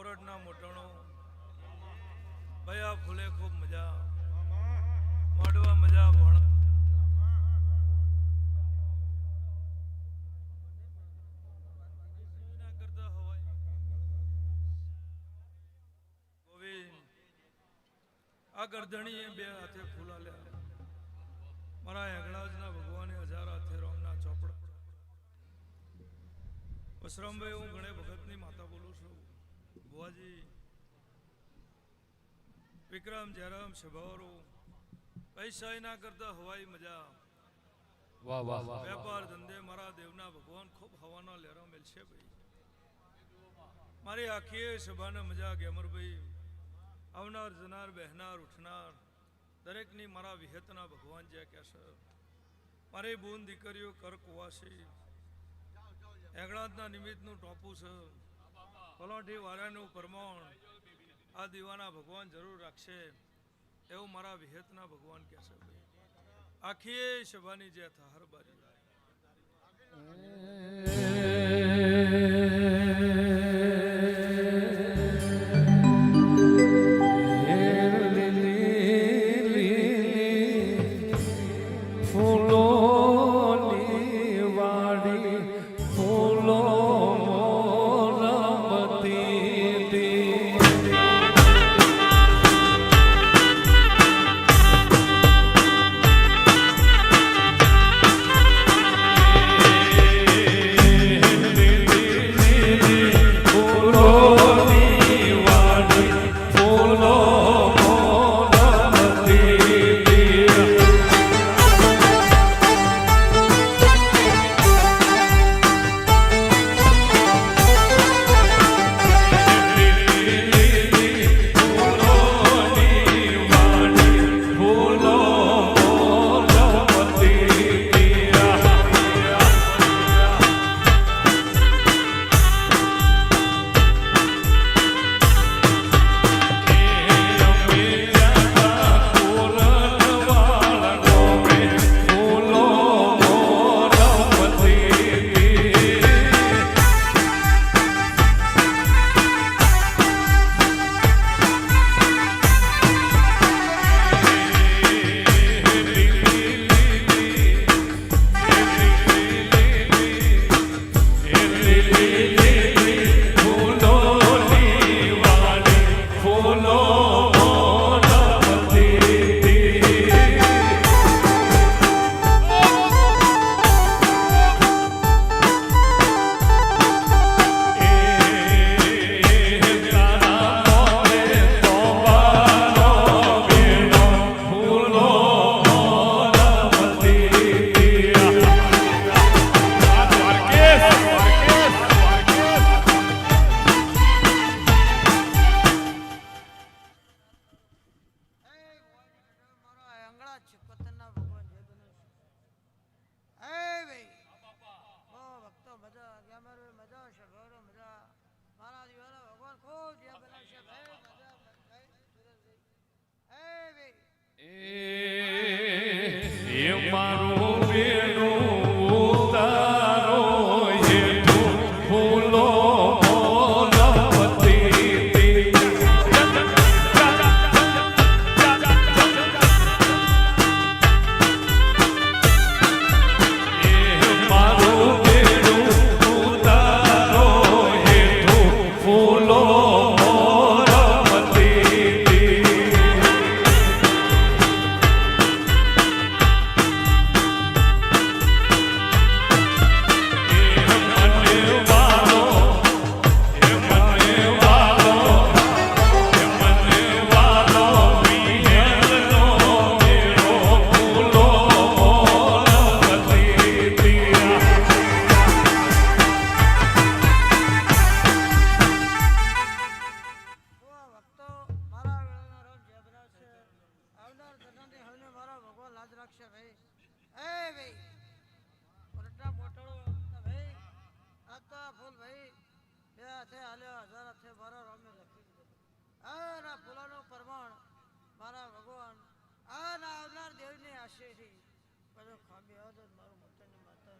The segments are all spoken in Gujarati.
ખોરડના મોટણો. ભયા ફૂલે ખૂબ મજા. મોડવા મજા ભણ આ બે હાથે ફૂલા મારા હેગણાજના ભગવાને હજાર હાથે રોમના ચોપડા. વસરામભાઈ, હું ગણે ભગતની માતા બોલું છું. બુવાજી વિક્રમ જયરામ સભાવારો પૈસા એના કરતા હવાઈ મજા. વાહ વાહ વાહ વેપાર ધંધે મારા દેવના ભગવાન ખૂબ હવાનો લેરો મેલશે ભાઈ. મારી આખી સભાને મજા ગેમરભાઈ આવનાર જનાર બહેનાર ઉઠનાર દરેકની મારા વિહેતના ભગવાન જે કહેશે મારી બૂન દીકરીઓ કર કુવાસી. એગણાતના નિમિત્તનું ટોપું છે. પલોઠી વાળાનું પરમોણ આ દીવાના ભગવાન જરૂર રાખશે એવું મારા વિહેતના ભગવાન કહેશે આખી શભાની જે થાહર બારી મારા ભગવાન આ ના આવનાર દેવને આશીર્વાદ બધું ખામી આવતો મારું મતન. માતા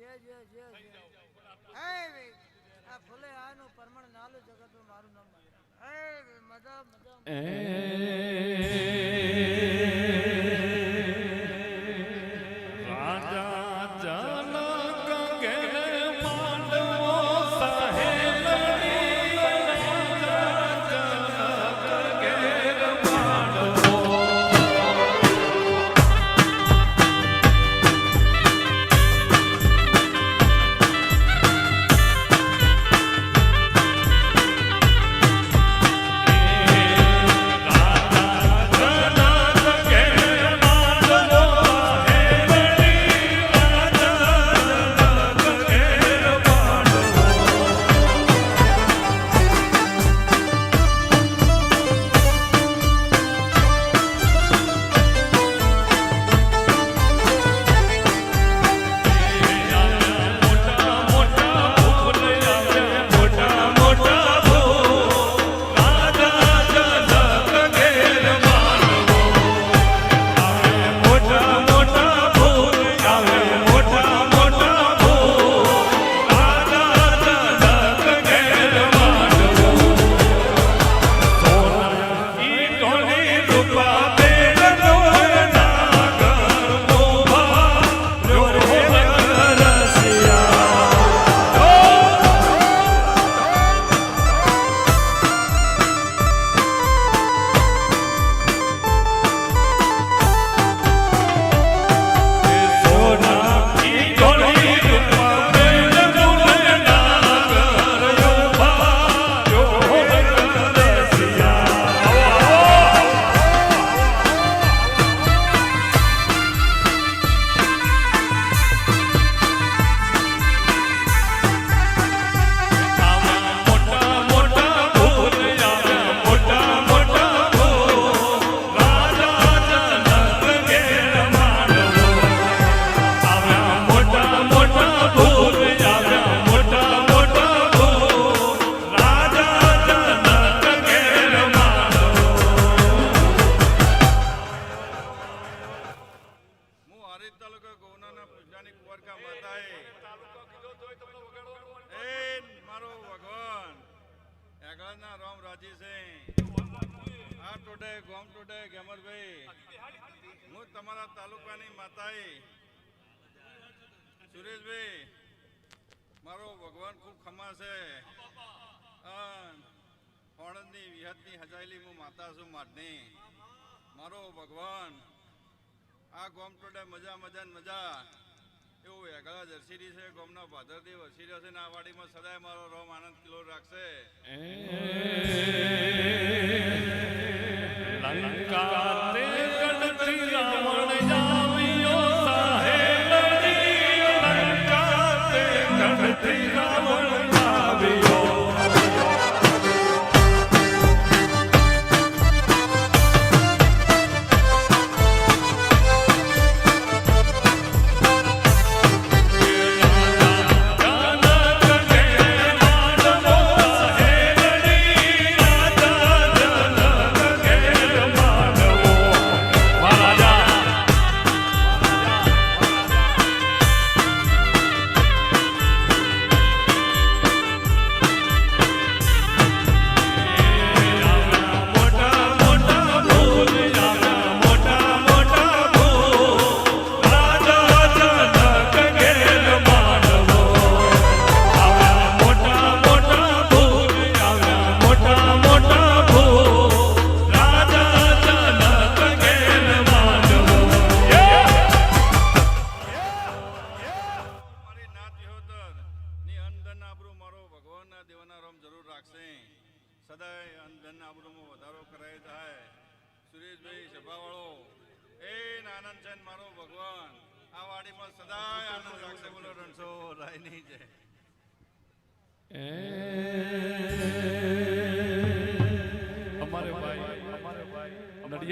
જે આનું પરમાણ નાલું જગતમાં મારું નામ એ મજા મજા એગળના રામ રાજીસિંહ આ ટોટે, ગોમ ટોટે, ગેમરભાઈ. હું તમારા તાલુકાની માતાએ સુરેશભાઈ. મારો ભગવાન ખૂબ ખમા છે. ફોણની વિહતની હજાયેલી હું માતા છું માટની મારો ભગવાન, આ ગોમ ટોટે મજા મજા ને મજા. એવું એગળા જર્સીડી છે, ગોમના ભાદરથી વસી રહ્યો છે ને વાડીમાં સદાય મારો રોમ આનંદ કિલો રાખશે. લંકા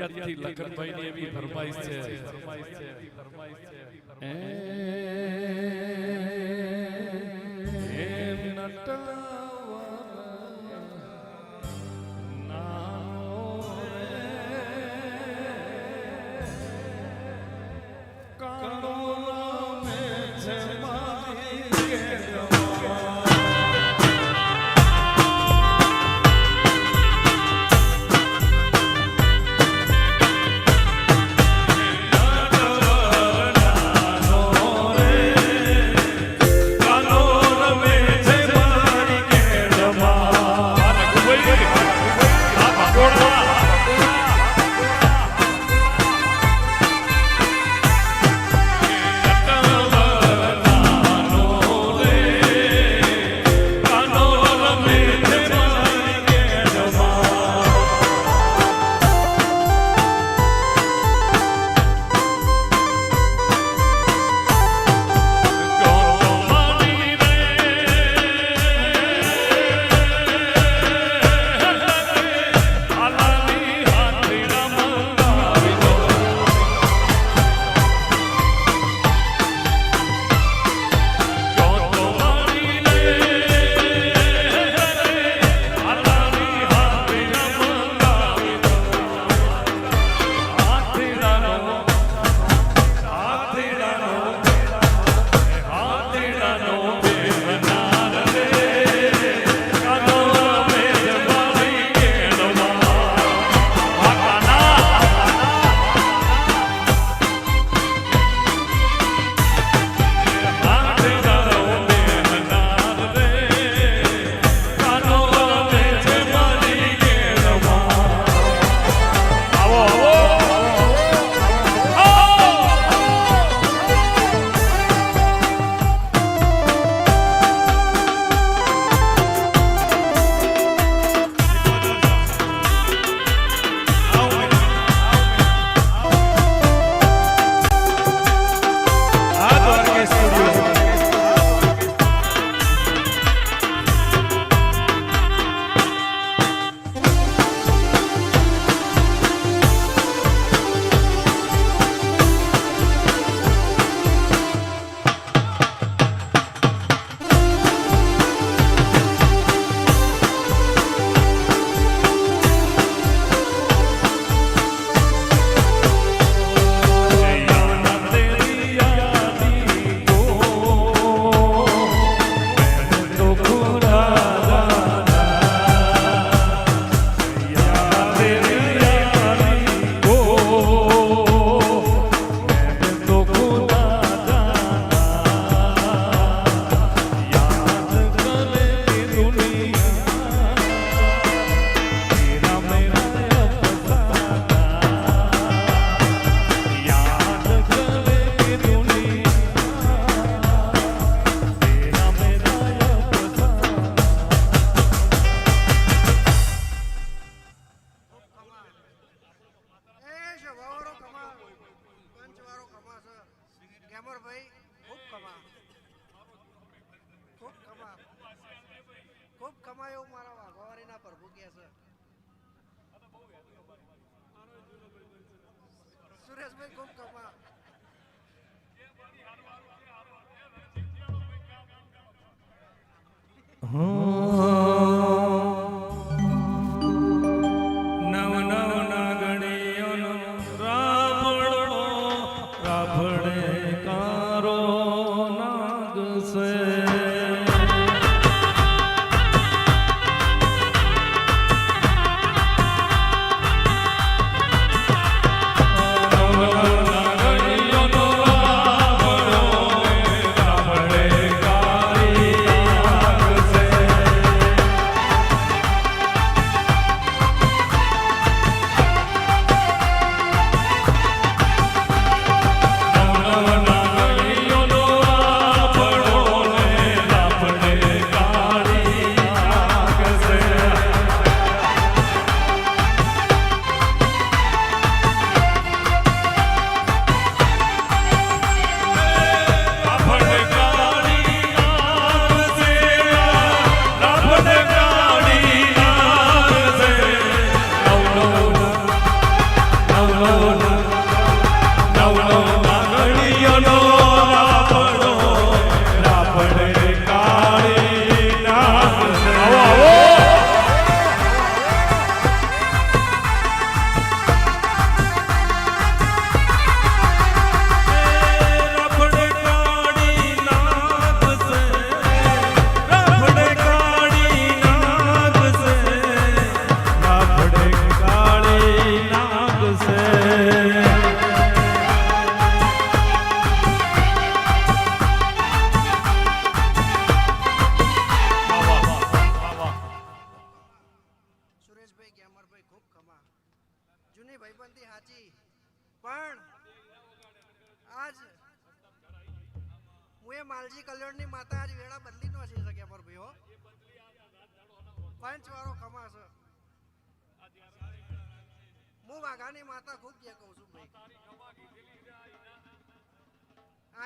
નડિયાદથી લખનભાઈની એવી ફરમાઈશ છે. ફરમાઈશ છે ફરમાઈશ છે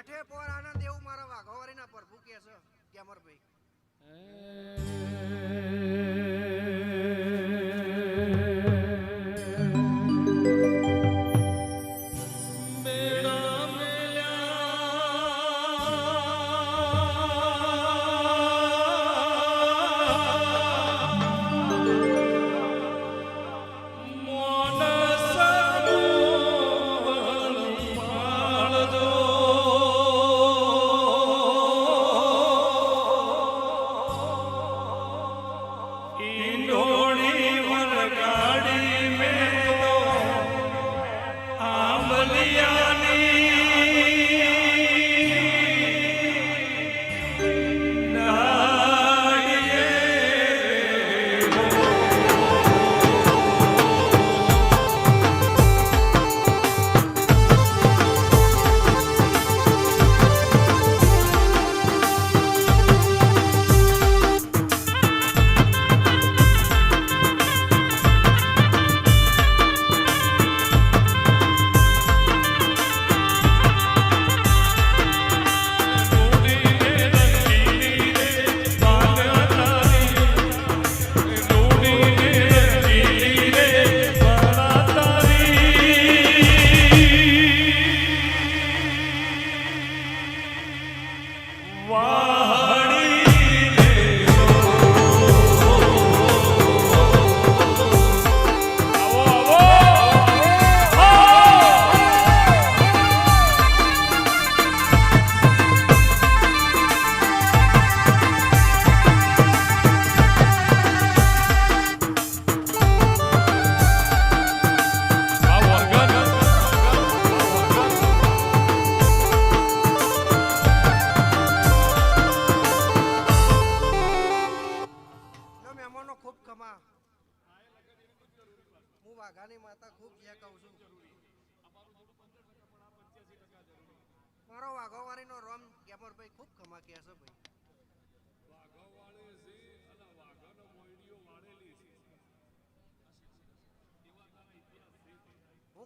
આઠે પોર આનંદ એવું મારા વાઘોવારીના પર ભૂકે છે કે ભાઈ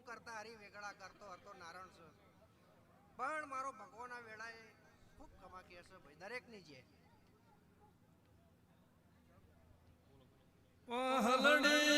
કરતા હરી વેગળા કરતો હતો નારણ છે પણ મારો ભગવાનના વેળાએ ખૂબ કમાકી હશે ભાઈ, દરેકની જે પહલણી